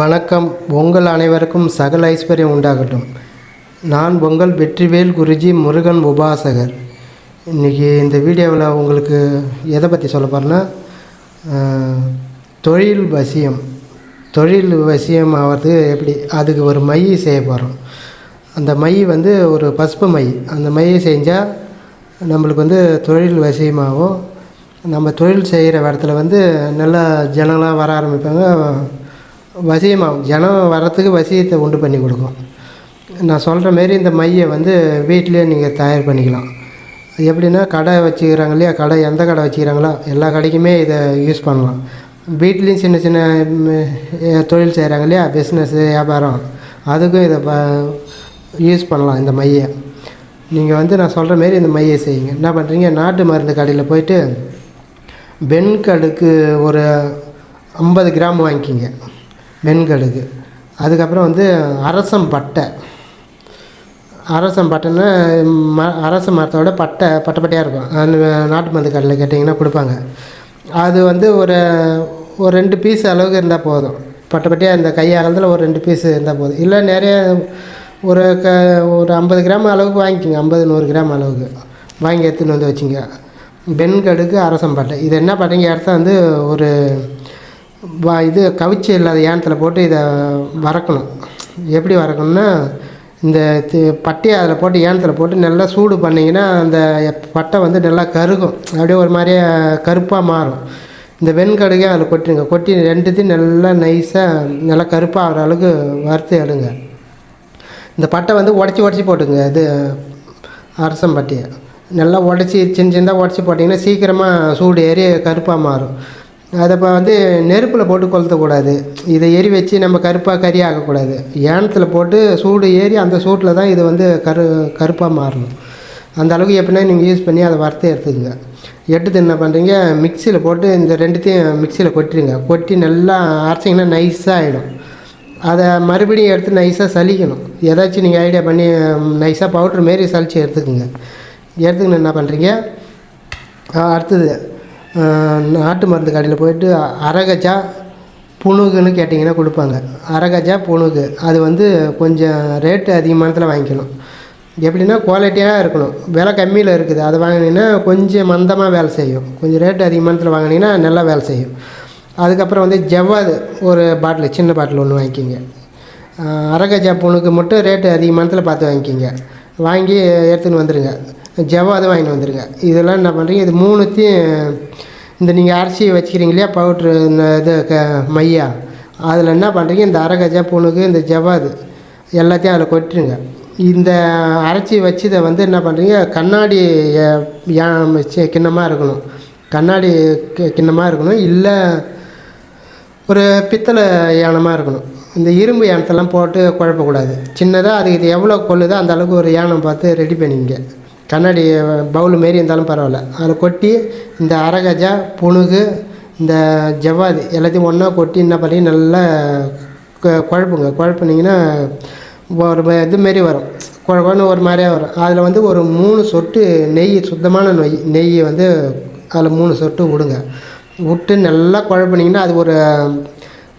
வணக்கம். உங்கள் அனைவருக்கும் சகல ஐஸ்வர்யம் உண்டாகட்டும். நான் உங்கள் வெற்றிவேல் குருஜி முருகன் உபாசகர். இன்றைக்கி இந்த வீடியோவில் உங்களுக்கு எதை பற்றி சொல்ல போகிறேன்னா தொழில் வசியம். தொழில் வசியம் ஆகிறது எப்படி? அதுக்கு ஒரு மை செய்ய போகிறோம் அந்த மை வந்து ஒரு பசுப்பு மை. அந்த மையை செஞ்சால் நம்மளுக்கு வந்து தொழில் வசியமாகும். நம்ம தொழில் செய்கிற இடத்துல வந்து நல்லா ஜனங்களாம் வர ஆரம்பிப்பாங்க. வசியமாகும் ஜனம் வரத்துக்கு வசியத்தை உண்டு பண்ணி கொடுக்கும். நான் சொல்கிற மாரி இந்த மையை வந்து வீட்டிலே நீங்கள் தயார் பண்ணிக்கலாம். எப்படின்னா கடை வச்சுக்கிறாங்க இல்லையா? கடை எந்த கடை வச்சுக்கிறாங்களோ எல்லா கடைக்குமே இதை யூஸ் பண்ணலாம். வீட்லேயும் சின்ன சின்ன தொழில் செய்கிறாங்க இல்லையா? பிஸ்னஸ்ஸு வியாபாரம். அதுக்கும் இதை ப யூஸ் பண்ணலாம் இந்த மையை. நீங்கள் வந்து நான் சொல்கிற மாரி இந்த மையை செய்யுங்க. என்ன பண்ணுறீங்க நாட்டு மருந்து கடையில் போயிட்டு வெண்கடுக்கு ஒரு ஐம்பது கிராம் வாங்கிக்கிங்க. வெண்கடுகு. அதுக்கப்புறம் வந்து அரசம் பட்டை. அரசம் பட்டைன்னா ம அரச மரத்தோட பட்டை பட்டை பட்டையாக இருக்கும். அந்த நாட்டு மருந்து கடையில் கேட்டிங்கன்னா கொடுப்பாங்க. அது வந்து ஒரு ஒரு ரெண்டு பீஸ் அளவுக்கு இருந்தால் போதும். பட்டை பட்டையாக இந்த கை ஒரு ரெண்டு பீஸ் இருந்தால் போதும். இல்லை நிறைய ஒரு க ஒரு ஐம்பது கிராம் அளவுக்கு வாங்கிக்கோங்க. ஐம்பது நூறு கிராம் அளவுக்கு. வாங்கி எடுத்துன்னு வந்து வச்சுங்க. வெண்கடுக்கு அரசம் பட்டை. இது என்ன பண்ணுறீங்க இடத்த வந்து ஒரு வா இது கவிச்சி இல்லாத ஏனத்தில் போட்டு இதை வறக்கணும். எப்படி வறக்கணும்னா இந்த தி- பட்டையை அதில் போட்டு ஏனத்தில் போட்டு நல்லா சூடு பண்ணிங்கன்னா அந்த பட்டை வந்து நல்லா கருகும். அப்படியே ஒரு மாதிரியே கருப்பாக மாறும். இந்த வெண்கடுகையும் அதில் கொட்டிடுங்க கொட்டி ரெண்டுத்தையும் நல்லா நைஸாக நல்லா கருப்பாக ஆகிற அளவுக்கு வறுத்து எடுங்க. இந்த பட்டை வந்து உடச்சி உடச்சி போட்டுங்க. இது அரசம்பட்டியை நல்லா உடச்சி சின்ன சின்னதாக உடச்சி போட்டிங்கன்னா சீக்கிரமாக சூடு ஏறி கருப்பாக மாறும். அதை இப்போ வந்து நெருப்பில் போட்டு கொளுத்தக்கூடாது. இதை எரி வச்சு நம்ம கருப்பாக கறி ஆக்கக்கூடாது ஏனத்தில் போட்டு சூடு ஏறி அந்த சூட்டில் தான் இது வந்து கரு கருப்பாக மாறணும். அந்த அளவுக்கு எப்படின்னா நீங்கள் யூஸ் பண்ணி அதை வறுத்து எடுத்துக்கங்க. எடுத்து என்ன பண்ணுறீங்க மிக்சியில் போட்டு இந்த ரெண்டுத்தையும் மிக்சியில் கொட்டிடுங்க கொட்டி நல்லா அரைச்சிங்கன்னா நைஸாக ஆகிடும் அதை மறுபடியும் எடுத்து நைஸாக சலிக்கணும் ஏதாச்சும் நீங்கள் ஐடியா பண்ணி நைஸாக பவுட்ரு மாரி சலித்து எடுத்துக்கோங்க. எடுத்துக்கணும் என்ன பண்ணுறீங்க அடுத்தது நாட்டு மருந்து கடையில் போயிட்டு அரகஜா புணுகுன்னு கேட்டிங்கன்னா கொடுப்பாங்க. அரகஜா புணுகு அது வந்து கொஞ்சம் ரேட்டு அதிகமானத்தில் வாங்கிக்கணும். எப்படின்னா குவாலிட்டியாக இருக்கணும். விலை கம்மியில் இருக்குது. அதை வாங்கினீங்கன்னா கொஞ்சம் மந்தமாக வேலை செய்யும். கொஞ்சம் ரேட்டு அதிகமானத்தில் வாங்கினீங்கன்னா நல்லா வேலை செய்யும். அதுக்கப்புறம் வந்து ஜவ்வாது ஒரு பாட்டில் சின்ன பாட்டில் ஒன்று வாங்கிக்கிங்க. அரகஜா புணுக்கு மட்டும் ரேட்டு அதிகமானத்தில் பார்த்து வாங்கிக்கிங்க. வாங்கி எடுத்துன்னு வந்துடுங்க ஜவ்வாது வாங்கிட்டு வந்துடுங்க இதெல்லாம் என்ன பண்ணுறீங்க இது மூணுத்தையும் இந்த நீங்கள் அரிசி வச்சுக்கிறீங்க இல்லையா? பவுட்ரு இந்த இது க மையா. அதில் என்ன பண்ணுறீங்க இந்த அரகஜா புணுக்கு இந்த ஜவ்வாது எல்லாத்தையும் அதில் கொட்டுருங்க. இந்த அரைச்சி வச்சதை வந்து என்ன பண்ணுறீங்க கண்ணாடி கிண்ணமாக இருக்கணும். கண்ணாடி கி- கிண்ணமாக இருக்கணும். இல்லை ஒரு பித்தளை யானமாக இருக்கணும். இந்த இரும்பு யானத்தெல்லாம் போட்டு குழப்பக்கூடாது. சின்னதாக அதுக்கு இது எவ்வளோ கொள்ளுதோ அந்த அளவுக்கு ஒரு யானம் பார்த்து ரெடி பண்ணிங்க கண்ணாடி பவுல் மாரி இருந்தாலும் பரவாயில்ல. அதில் கொட்டி இந்த அரகஜா புணுகு இந்த ஜவ்வாது எல்லாத்தையும் ஒன்றா கொட்டி என்ன பண்ணி நல்லா குழப்புங்க. குழப்புனீங்கன்னா ஒரு இது மாரி வரும். குழப்பம்னு ஒரு மாதிரியாக வரும். அதில் வந்து ஒரு மூணு சொட்டு நெய் சுத்தமான நெய் நெய் வந்து அதில் மூணு சொட்டு விடுங்க. விட்டு நல்லா குழப்பினீங்கன்னா அது ஒரு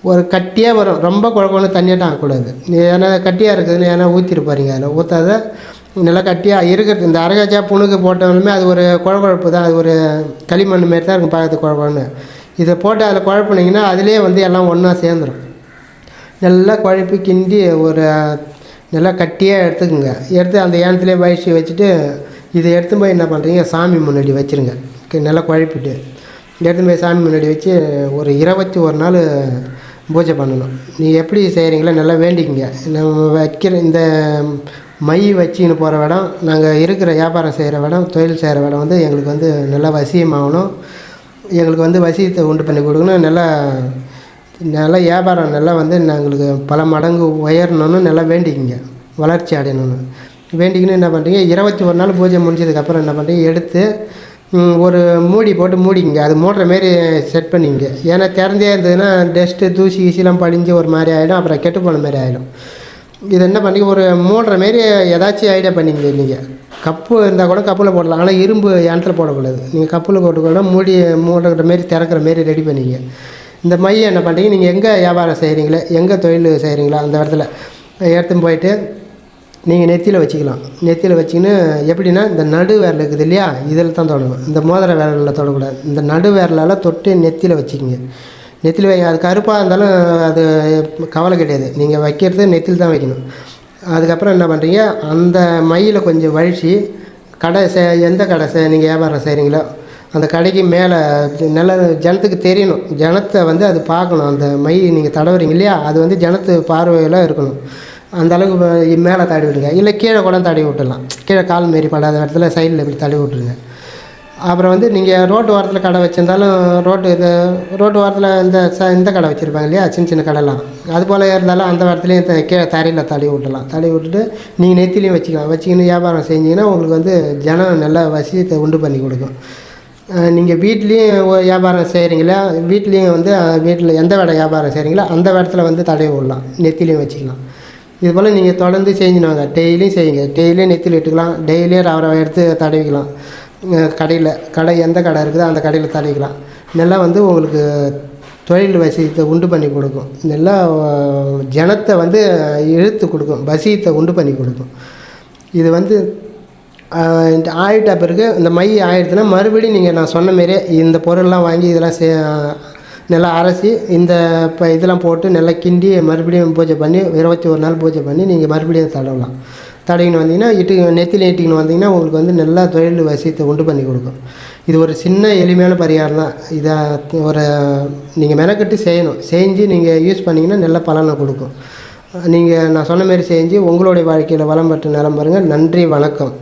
ஒரு கட்டியாக வரும். ரொம்ப குழப்பம்னு தண்ணியாட்டம் ஆகக்கூடாது. ஏன்னா கட்டியாக இருக்குதுன்னு ஏன்னா ஊற்றிட்டு பாருங்க அதில் ஊற்றாத நல்லா கட்டியாக இருக்கிறது இந்த அரகச்சா புணுக்கு போட்டாலுமே அது ஒரு குழகுழப்பு தான். அது ஒரு களிமண் மாரி தான் இருக்கும் பார்க்கறது குழப்பம்னு. இதை போட்டு அதில் குழப்பினீங்கன்னா அதிலே வந்து எல்லாம் ஒன்றா சேர்ந்துடும் நல்லா குழப்பி கிண்டி ஒரு நல்லா கட்டியாக எடுத்துக்கோங்க. எடுத்து அந்த ஏனத்துலேயே வயசு வச்சுட்டு இதை எடுத்து போய் என்ன பண்ணுறீங்க சாமி முன்னாடி வச்சுருங்க. நல்லா குழப்பிட்டு. எடுத்து போய் சாமி முன்னாடி வச்சு ஒரு இருபத்தி ஒரு நாள் பூஜை பண்ணணும். நீ எப்படி செய்கிறீங்களோ நல்லா வேண்டிக்கங்க. நம்ம வைக்கிற இந்த மை வச்சுன்னு போகிற இடம் நாங்கள் இருக்கிற வியாபாரம் செய்கிற இடம் தொழில் செய்கிற இடம் வந்து எங்களுக்கு வந்து நல்லா வசியமாகணும். எங்களுக்கு வந்து வசியத்தை உண்டு பண்ணி கொடுக்கணும். நல்லா நல்லா வியாபாரம் நல்லா வந்து எங்களுக்கு பல மடங்கு உயரணும்னு நல்லா வேண்டிக்கிங்க. வளர்ச்சி அடையணும்னு. வேண்டிக்கின்னு என்ன பண்ணுறீங்க இருபத்தி ஒரு நாள் பூஜை முடிஞ்சதுக்கப்புறம் என்ன பண்ணுறீங்க எடுத்து ஒரு மூடி போட்டு மூடிங்க அது மூடுற மாரி செட் பண்ணிங்க ஏன்னா திறந்தே இருந்ததுன்னா டஸ்ட்டு தூசி கீசிலாம் படிஞ்சு ஒரு மாதிரி ஆகிடும் அப்புறம் கெட்டு போன மாதிரி ஆகிடும் இது என்ன பண்ணி ஒரு மூடுற மாரி ஏதாச்சும் ஐடியா பண்ணிங்க நீங்கள் கப்பு இருந்தால் கூட கப்பில் போடலாம். ஆனால் இரும்பு ஏனத்தில் போடக்கூடாது. நீங்கள் கப்பில் போட்டு கூட மூடி மூடுற மாரி திறக்கிற மாரி ரெடி பண்ணிங்க. இந்த மைய என்ன பண்ணுறீங்க நீங்கள் எங்கே வியாபாரம் செய்கிறீங்களோ எங்கே தொழில் செய்கிறீங்களோ அந்த இடத்துல. எடுத்துன்னு போயிட்டு நீங்கள் நெத்தியில் வச்சுக்கலாம். நெத்தியில் வச்சிங்கன்னு எப்படின்னா இந்த நடு விரல் இருக்குது இல்லையா? இதில் தான் தொடணும். இந்த மோதிர விரலில் தொடக்கூடாது. இந்த நடு விரலால் தொட்டு நெத்தியில் வச்சுக்கிங்க. நெத்தில் வை அது கருப்பாக இருந்தாலும் அது கவலை கிடையாது. நீங்கள் வைக்கிறது நெத்தில் தான் வைக்கணும். அதுக்கப்புறம் என்ன பண்ணுறீங்க அந்த மையில் கொஞ்சம் வழித்து கடை செ எந்த கடை செ நீங்கள் வியாபாரம் செய்கிறீங்களோ அந்த கடைக்கு மேலே நல்ல ஜனத்துக்கு தெரியணும். ஜனத்தை வந்து அது பார்க்கணும். அந்த மை நீங்கள் தடவுறீங்க இல்லையா அது வந்து ஜனத்து பார்வையில் இருக்கணும். அந்த அளவுக்கு மேலே தடவி விடுங்க. இல்லை கீழே கூட தடவி விட்டுடலாம். கீழே கால் மாரி படாத இடத்துல சைடில் இப்படி தடவி விட்ருங்க அப்புறம் வந்து நீங்கள் ரோட்டு ஓரத்தில் கடை வச்சுருந்தாலும் ரோட்டு இது ரோட்டு ஓரத்தில் இந்த ச இந்த கடை வச்சுருப்பாங்க இல்லையா? சின்ன சின்ன கடைலாம். அது போல் இருந்தாலும் அந்த இடத்துலையும் த- கீழே தரையில் தடவி விட்டலாம் தடவி விட்டுட்டு நீங்கள் நெத்திலையும் வச்சுக்கலாம். வச்சுக்கின்னு வியாபாரம் செஞ்சீங்கன்னா உங்களுக்கு வந்து ஜனம் நல்ல வசியத்தை உண்டு பண்ணி கொடுக்கும். நீங்கள் வீட்லேயும் வியாபாரம் செய்கிறீங்களா வீட்லேயும் வந்து வீட்டில் எந்த வேலை வியாபாரம் செய்கிறீங்களோ அந்த இடத்துல வந்து தடவி விடலாம். நெத்திலையும் வச்சுக்கலாம். இது போல் நீங்கள் தொடர்ந்து செஞ்சுனாங்க வாங்க. டெய்லியும் செய்யுங்க. டெய்லியும் நெத்தியில் இட்டுக்கலாம். டெய்லியும் ரவ ரவை எடுத்து தடவிக்கலாம். கடையில் கடை எந்த கடை இருக்குதோ அந்த கடையில் தள்ளிக்கலாம். நல்லா வந்து உங்களுக்கு தொழில் வசியத்தை உண்டு பண்ணி கொடுக்கும். நல்லா ஜனத்தை வந்து இழுத்து கொடுக்கும். வசியத்தை உண்டு பண்ணி கொடுக்கும். இது வந்து இந்த ஆயிட்ட பிறகு இந்த மை ஆயிடுச்சுன்னா மறுபடியும் நீங்கள் நான் சொன்ன மாரியே இந்த பொருள்லாம் வாங்கி இதெல்லாம் சே நல்லா அரைச்சி இந்த இப்போ இதெல்லாம் போட்டு நல்லா கிண்டி மறுபடியும் பூஜை பண்ணி இருபத்தி ஒரு நாள் பூஜை பண்ணி நீங்கள் மறுபடியும் தடவலாம். தடவின்னு வந்தீங்கன்னா இட்டு நெத்தியில் இட்டின்னு வந்தீங்கன்னா உங்களுக்கு வந்து நல்லா தொழில் வசியத்தை உண்டு பண்ணி கொடுக்கும். இது ஒரு சின்ன எளிமையான பரிகாரம் தான். இதை ஒரு நீங்கள் மெனக்கட்டு செய்யணும். செஞ்சு நீங்கள் யூஸ் பண்ணிங்கன்னா நல்ல பலனை கொடுக்கும். நீங்கள் நான் சொன்ன மாதிரி செஞ்சு உங்களுடைய வாழ்க்கையில் வளம் பெற்று நிலம் பாருங்கள் நன்றி வணக்கம்.